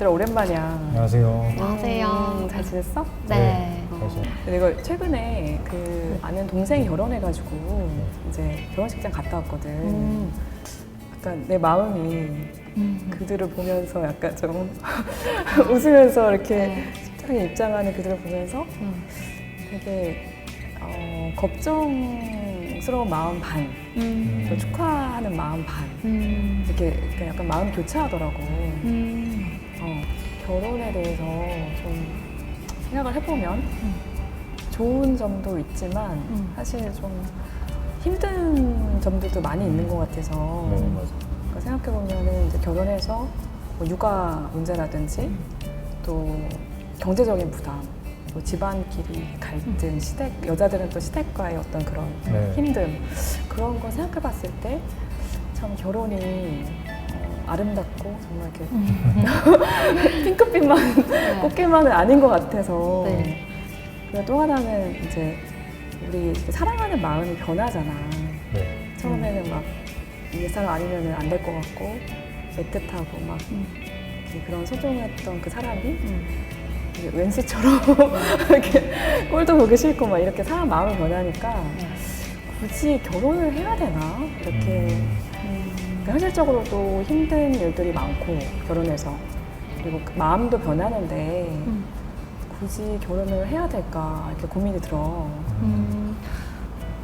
얘들아 오랜만이야. 안녕하세요. 안녕하세요. 음, 잘 지냈어? 네. 어. 그래서 근데 이거 최근에 그 아는 동생이 결혼해가지고 이제 결혼식장 갔다 왔거든. 음. 약간 내 마음이 음. 그들을 보면서 약간 좀 웃으면서 이렇게 네. 식장에 입장하는 그들을 보면서 음. 되게 어, 걱정스러운 마음 반, 음. 또 축하하는 마음 반 음. 이렇게 약간 마음이 교차하더라고. 음. 어, 결혼에 대해서 좀 생각을 해보면 음. 좋은 점도 있지만 음. 사실 좀 힘든 점들도 많이 있는 것 같아서 네. 그러니까 생각해보면은 이제 결혼해서 뭐 육아 문제라든지 음. 또 경제적인 부담 또 집안끼리 갈등 시댁 여자들은 또 시댁과의 어떤 그런 네. 힘듦 그런 거 생각해봤을 때 참 결혼이 어, 아름답고 정말 이렇게 음. 핑크빛만 네. 꽃길만은 아닌 것 같아서 네. 그리고 또 하나는 이제 우리 사랑하는 마음이 변하잖아 네. 처음에는 막 일상 아니면 안 될 것 같고 애틋하고 막 음. 이렇게 그런 소중했던 그 사람이 음. 이제 웬수처럼 이렇게 꼴도 보기 싫고 막 이렇게 사람 마음이 변하니까 네. 굳이 결혼을 해야 되나 이렇게 음, 음. 현실적으로도 힘든 일들이 많고 결혼해서 그리고 그 마음도 변하는데 음. 굳이 결혼을 해야 될까 이렇게 고민이 들어. 음.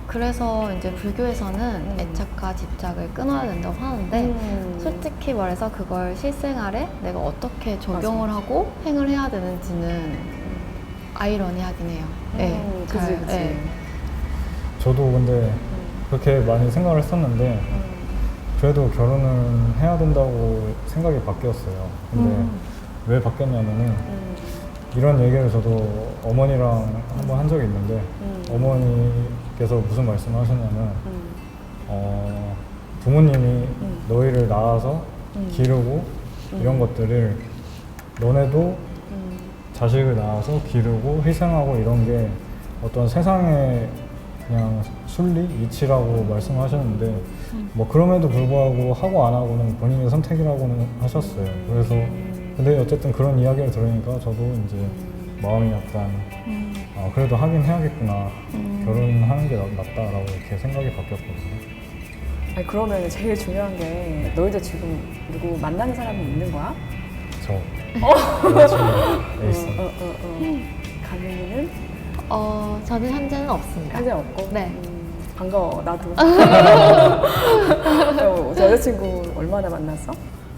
그래서 이제 불교에서는 음. 애착과 집착을 끊어야 된다고 하는데 음. 솔직히 말해서 그걸 실생활에 내가 어떻게 적용을 하고 행을 해야 되는지는 아이러니하긴 해요. 네. 음, 그지 잘, 그지. 네. 저도 근데 음, 그렇게 많이 생각을 했었는데 음, 그래도 결혼은 해야 된다고 생각이 바뀌었어요. 근데 음. 왜 바뀌었냐면은 음, 이런 얘기를 저도 어머니랑 한번 한 적이 있는데 음. 어머니께서 무슨 말씀을 하셨냐면 음, 어, 부모님이 음. 너희를 낳아서 음. 기르고 이런 음. 것들을 너네도 음, 자식을 낳아서 기르고 희생하고 이런 게 어떤 세상의 그냥 순리, 이치라고 말씀하셨는데 음. 뭐 그럼에도 불구하고 하고 안 하고는 본인의 선택이라고는 하셨어요. 그래서 근데 어쨌든 그런 이야기를 들으니까 저도 이제 마음이 약간 음. 아, 그래도 하긴 해야겠구나. 음. 결혼하는 게 낫- 낫다라고 이렇게 생각이 바뀌었거든요. 아니 그러면 제일 중요한 게 너희들 지금 누구 만나는 사람이 있는 거야? 저 여자친구 에이스. 어, 어, 어, 어. 가민이는 어, 저는 현재는 없습니다. 현재 없고. 네. 음, 반가워 나도. 어, 저 여자친구 얼마나 만났어?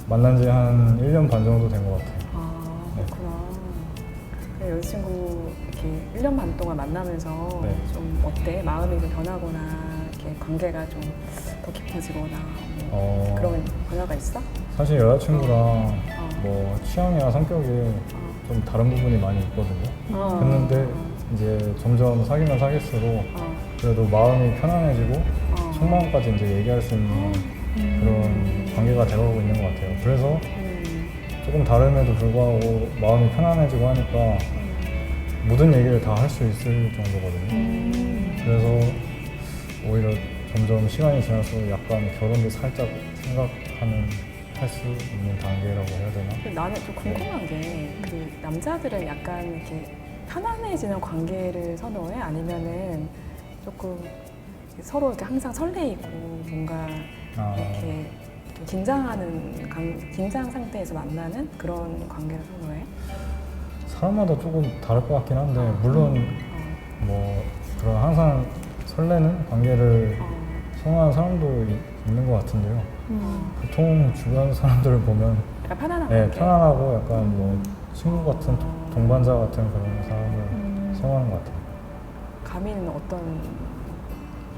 만난 지 한 1년 반 정도 된 것 같아요. 아 네. 그렇구나. 그래, 여자친구 이렇게 1년 반 동안 만나면서 네. 좀 어때? 마음이 좀 변하거나 이렇게 관계가 좀 더 깊어지거나 뭐 어, 그런 변화가 있어? 사실 여자친구랑 어. 뭐 취향이나 성격이 어. 좀 다른 부분이 많이 있거든요. 어. 그랬는데 이제 점점 사귀면 사귈수록 어. 그래도 마음이 편안해지고 어. 속마음까지 이제 얘기할 수 있는 그런 관계가 되어가고 있는 것 같아요. 그래서 음. 조금 다름에도 불구하고 마음이 편안해지고 하니까 모든 얘기를 다 할 수 있을 정도거든요. 음. 그래서 오히려 점점 시간이 지날수록 약간 결혼도 살짝 생각하는 할 수 있는 단계라고 해야 되나? 나는 좀 궁금한 게 그 남자들은 약간 이렇게 편안해지는 관계를 선호해 아니면은 조금 서로 이렇게 항상 설레이고 뭔가 아, 이렇게 좀 긴장하는 관- 긴장 상태에서 만나는 그런 관계를 선호해? 사람마다 조금 다를 것 같긴 한데 물론 어, 뭐 그런 항상 설레는 관계를 어, 선호하는 사람도 이- 있는 것 같은데요. 음. 보통 주변 사람들을 보면 약간 편안한 네, 관계. 편안하고 약간 뭐 친구 같은 도- 동반자 같은 그런 사람을 음. 선호하는 것 같아요. 가민은 어떤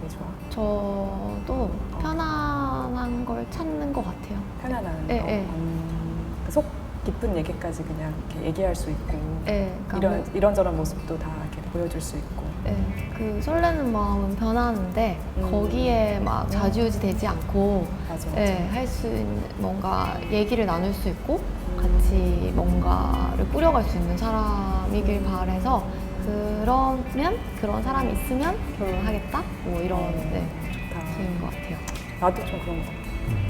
게 좋아? 저도 편안한 걸 찾는 것 같아요. 편안한 예, 거. 예. 음, 그속 깊은 얘기까지 그냥 이렇게 얘기할 수 있고 네, 그러니까 이런 뭐- 이런저런 모습도 다 이렇게 보여줄 수 있고. 네, 그 설레는 마음은 변하는데 음. 거기에 막 좌지우지 되지 않고 맞아. 맞아. 네, 할수 있는 뭔가 얘기를 나눌 수 있고 음. 같이 뭔가를 꾸려갈 수 있는 사람이길 바래서 그러면 그런 사람이 있으면 결혼하겠다 뭐 이런 네, 좋다. 주인 것 같아요. 나도 좀 그런 거 같아.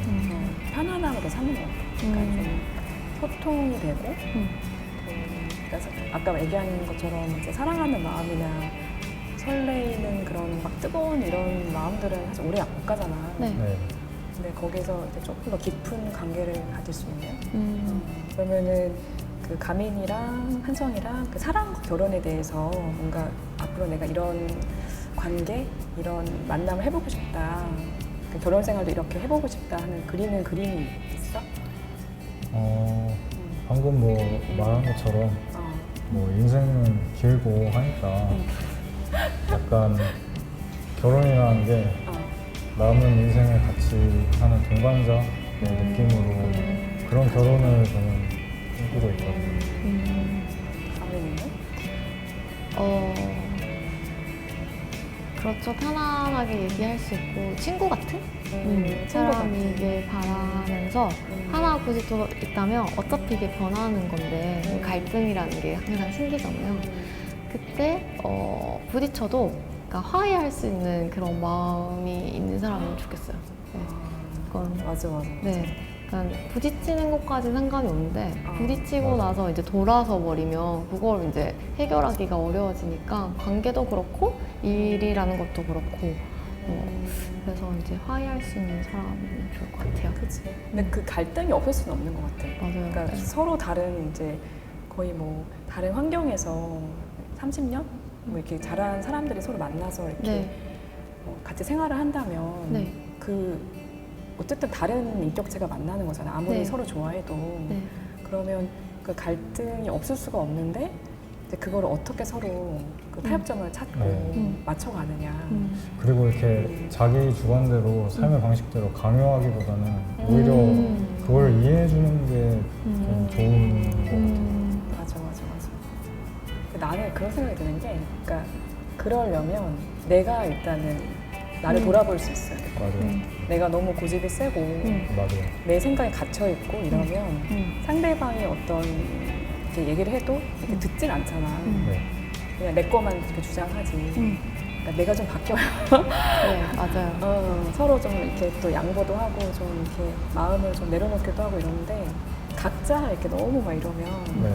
음. 어, 편안함으로 사는 거 같아. 그러니까 음. 좀 소통이 되고 음. 또 그래서 아까 얘기한 것처럼 이제 사랑하는 마음이나 설레이는 그런 막 뜨거운 이런 마음들은 사실 오래 못 가잖아. 네. 네. 근데 거기서 이제 조금 더 깊은 관계를 가질 수 있는. 음. 그러면은 그 가민이랑 한성이랑 그 사랑과 결혼에 대해서 뭔가 앞으로 내가 이런 관계, 이런 만남을 해보고 싶다. 그 결혼 생활도 이렇게 해보고 싶다 하는 그리는 그림이 있어? 어, 음. 방금 뭐 말한 것처럼 어. 뭐 인생은 길고 하니까 약간 결혼이라는 게 어. 남은 인생을 같이 하는 동반자의 느낌으로 음. 그런 결혼을 저는 꿈꾸고 있거든요. 음. 가민이는? 어, 그렇죠. 편안하게 얘기할 수 있고 친구 같은 음, 친구 같은. 사람이길 바라면서 음. 하나 굳이 더 있다면 어차피 이게 변하는 건데 음. 갈등이라는 게 항상 생기잖아요. 음. 그때 어, 부딪혀도 그러니까 화해할 수 있는 그런 마음이 있는 사람이면 좋겠어요. 네. 그건 맞아, 맞아. 네. 그러 니까 부딪히는 것까지 상관이 없는데 아, 부딪히고 맞아. 나서 이제 돌아서 버리면 그걸 이제 해결하기가 어려워지니까 관계도 그렇고 일이라는 것도 그렇고 어, 그래서 이제 화해할 수 있는 사람이면 좋을 것 같아요. 그치. 근데 그 갈등이 없을 수는 없는 것 같아. 맞아요. 그러니까 네. 서로 다른 이제 거의 뭐 다른 환경에서 30년 뭐 이렇게 자란 사람들이 서로 만나서 이렇게 네. 뭐 같이 생활을 한다면 네. 그 어쨌든 다른 인격체가 만나는 거잖아. 아무리 네. 서로 좋아해도 네. 그러면 그 갈등이 없을 수가 없는데 이제 그걸 어떻게 서로 그 타협점을 찾고 네. 음. 맞춰가느냐. 음. 그리고 이렇게 자기 주관대로 삶의 방식대로 강요하기보다는 오히려 음. 그걸 이해해주는 게좀 음. 좋은 것 같아요. 음. 맞아, 맞아, 맞아. 나는 그런 생각이 드는 게, 그러니까 그러려면 내가 일단은 나를 음. 돌아볼 수 있어야 돼. 맞아요. 음. 내가 너무 고집이 세고 음. 맞아요. 내 생각에 갇혀 있고 이러면 음. 상대방이 어떤 이렇게 얘기를 해도 이렇게 음. 듣진 않잖아. 음. 네. 그냥 내 것만 이렇게 주장하지. 음. 그러니까 내가 좀 바뀌어야 네, 맞아요. 어, 서로 좀 이렇게 또 양보도 하고 좀 이렇게 마음을 좀 내려놓기도 하고 이러는데 각자 이렇게 너무 막 이러면 네.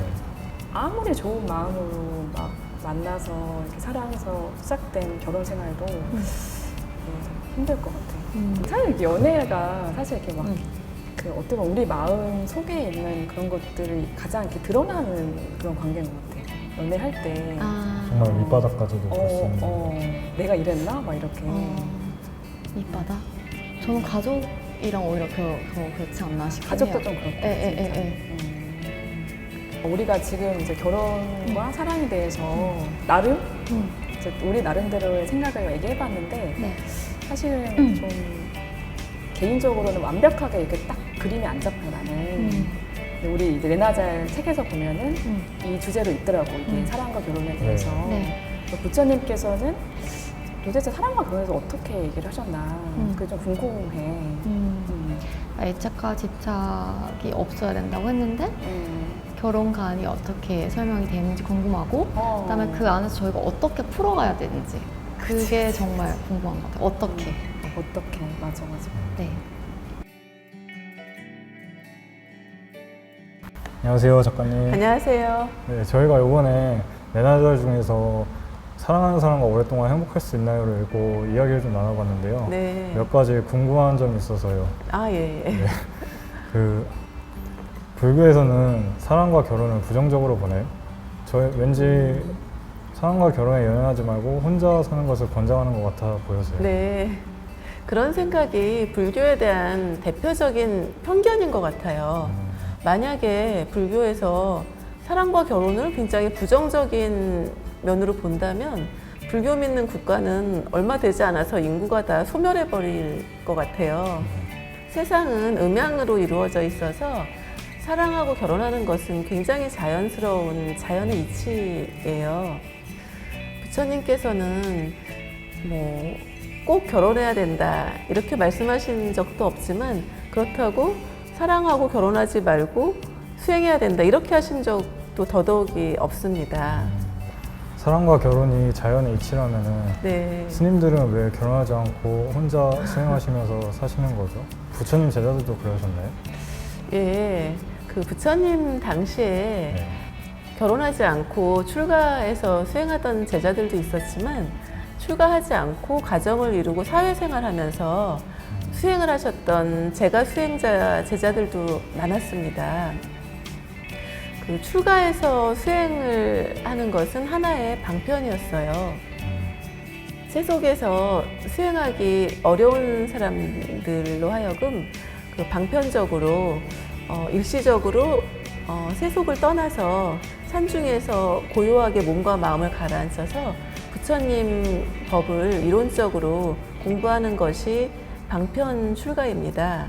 아무리 좋은 마음으로 막 만나서 이렇게 사랑해서 시작된 결혼 생활도 예, 힘들 것 같아. 음. 사실 이렇게 연애가 사실 이렇게 막 음. 그 어떻게 보면 우리 마음 속에 있는 그런 것들이 가장 이렇게 드러나는 그런 관계인 것 같아. 연애할 때 아. 정말 밑바닥까지도 볼 수 어, 있는 어, 내가 이랬나? 막 이렇게. 어, 밑바닥? 저는 가족이랑 오히려 그, 그, 그렇지 않나 싶어요. 가족도 좀 그렇고. 예, 예, 진짜. 예, 음. 우리가 지금 이제 결혼과 사랑에 대해서 나름 음. 이제 우리 나름대로의 생각을 얘기해봤는데 네. 사실은 음. 좀 개인적으로는 완벽하게 이렇게 딱 그림이 안 잡혀 나는. 음. 근데 우리 이제 레나잘 책에서 보면은 음. 이 주제로 있더라고 이게 음. 사랑과 결혼에 대해서. 네. 그래서 부처님께서는 도대체 사랑과 결혼에서 어떻게 얘기를 하셨나 음. 그게 좀 궁금해. 음. 음. 애착과 집착이 없어야 된다고 했는데 음. 결혼관이 어떻게 설명이 되는지 궁금하고 어. 그다음에 그 안에서 저희가 어떻게 풀어가야 되는지 그게 정말 궁금한 것 같아요. 어떻게? 어, 어떻게 맞아 맞아. 네. 안녕하세요 작가님. 안녕하세요. 네, 저희가 이번에 내나절 중에서 사랑하는 사람과 오랫동안 행복할 수 있나요를 읽고 이야기를 좀 나눠봤는데요. 네. 몇 가지 궁금한 점이 있어서요. 아, 예. 예. 그 불교에서는 사랑과 결혼을 부정적으로 보나요? 저 왠지 사랑과 결혼에 연연하지 말고 혼자 사는 것을 권장하는 것 같아 보여서요. 네. 그런 생각이 불교에 대한 대표적인 편견인 것 같아요. 음, 만약에 불교에서 사랑과 결혼을 굉장히 부정적인 면으로 본다면 불교 믿는 국가는 얼마 되지 않아서 인구가 다 소멸해 버릴 것 같아요. 세상은 음양으로 이루어져 있어서 사랑하고 결혼하는 것은 굉장히 자연스러운 자연의 이치예요. 부처님께서는 뭐 꼭 결혼해야 된다 이렇게 말씀하신 적도 없지만 그렇다고 사랑하고 결혼하지 말고 수행해야 된다 이렇게 하신 적도 더더욱이 없습니다. 사랑과 결혼이 자연의 이치라면은 네. 스님들은 왜 결혼하지 않고 혼자 수행하시면서 사시는 거죠? 부처님 제자들도 그러셨나요? 예. 그 부처님 당시에 네. 결혼하지 않고 출가해서 수행하던 제자들도 있었지만 출가하지 않고 가정을 이루고 사회생활하면서 수행을 하셨던 제가 수행자 제자들도 많았습니다. 그 출가해서 수행을 하는 것은 하나의 방편이었어요. 세속에서 수행하기 어려운 사람들로 하여금 그 방편적으로 어, 일시적으로 어, 세속을 떠나서 산중에서 고요하게 몸과 마음을 가라앉혀서 부처님 법을 이론적으로 공부하는 것이 방편 출가입니다.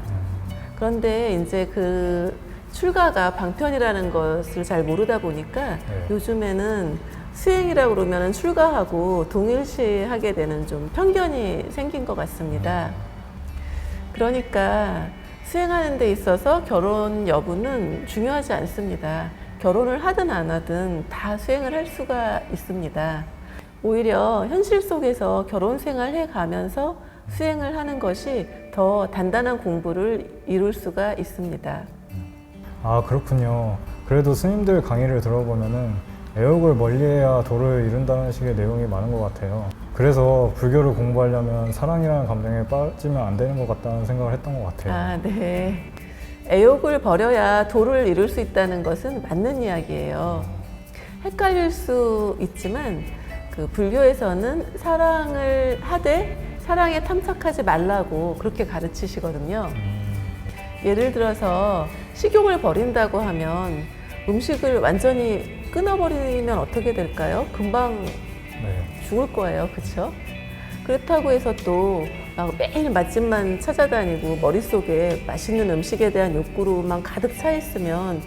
그런데 이제 그 출가가 방편이라는 것을 잘 모르다 보니까 네. 요즘에는 수행이라고 그러면 출가하고 동일시하게 되는 좀 편견이 생긴 것 같습니다. 그러니까 수행하는 데 있어서 결혼 여부는 중요하지 않습니다. 결혼을 하든 안 하든 다 수행을 할 수가 있습니다. 오히려 현실 속에서 결혼 생활 해 가면서 수행을 하는 것이 더 단단한 공부를 이룰 수가 있습니다. 아 그렇군요. 그래도 스님들 강의를 들어보면은 애욕을 멀리해야 도를 이룬다는 식의 내용이 많은 것 같아요. 그래서 불교를 공부하려면 사랑이라는 감정에 빠지면 안 되는 것 같다는 생각을 했던 것 같아요. 아, 네. 애욕을 버려야 도를 이룰 수 있다는 것은 맞는 이야기예요. 헷갈릴 수 있지만 그 불교에서는 사랑을 하되 사랑에 탐착하지 말라고 그렇게 가르치시거든요. 예를 들어서 식욕을 버린다고 하면 음식을 완전히 끊어버리면 어떻게 될까요? 금방 네. 죽을 거예요. 그렇죠? 그렇다고 해서 또막 매일 맛집만 찾아다니고 머릿속에 맛있는 음식에 대한 욕구로만 가득 차 있으면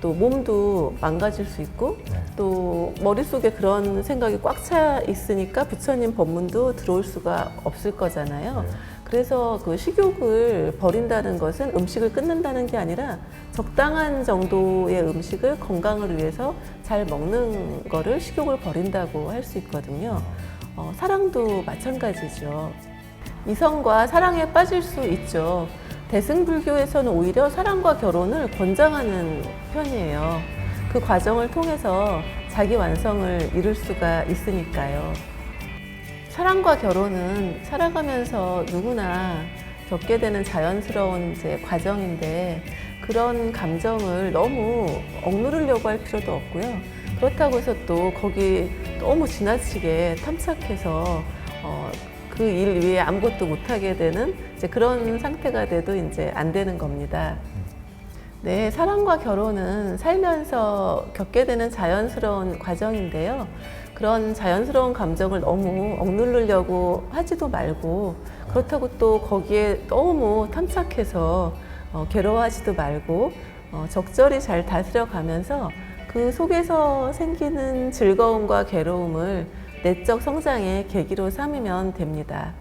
또 몸도 망가질 수 있고 네. 또 머릿속에 그런 생각이 꽉 차 있으니까 부처님 법문도 들어올 수가 없을 거잖아요. 네. 그래서 그 식욕을 버린다는 것은 음식을 끊는다는 게 아니라 적당한 정도의 음식을 건강을 위해서 잘 먹는 거를 식욕을 버린다고 할 수 있거든요. 어, 사랑도 마찬가지죠. 이성과 사랑에 빠질 수 있죠. 대승불교에서는 오히려 사랑과 결혼을 권장하는 편이에요. 그 과정을 통해서 자기 완성을 이룰 수가 있으니까요. 사랑과 결혼은 살아가면서 누구나 겪게 되는 자연스러운 이제 과정인데 그런 감정을 너무 억누르려고 할 필요도 없고요. 그렇다고 해서 또 거기 너무 지나치게 탐착해서 어, 그 일 위에 아무것도 못하게 되는 이제 그런 상태가 돼도 이제 안 되는 겁니다. 네, 사랑과 결혼은 살면서 겪게 되는 자연스러운 과정인데요. 그런 자연스러운 감정을 너무 억누르려고 하지도 말고 그렇다고 또 거기에 너무 탐착해서 어, 괴로워하지도 말고 어, 적절히 잘 다스려 가면서 그 속에서 생기는 즐거움과 괴로움을 내적 성장의 계기로 삼으면 됩니다.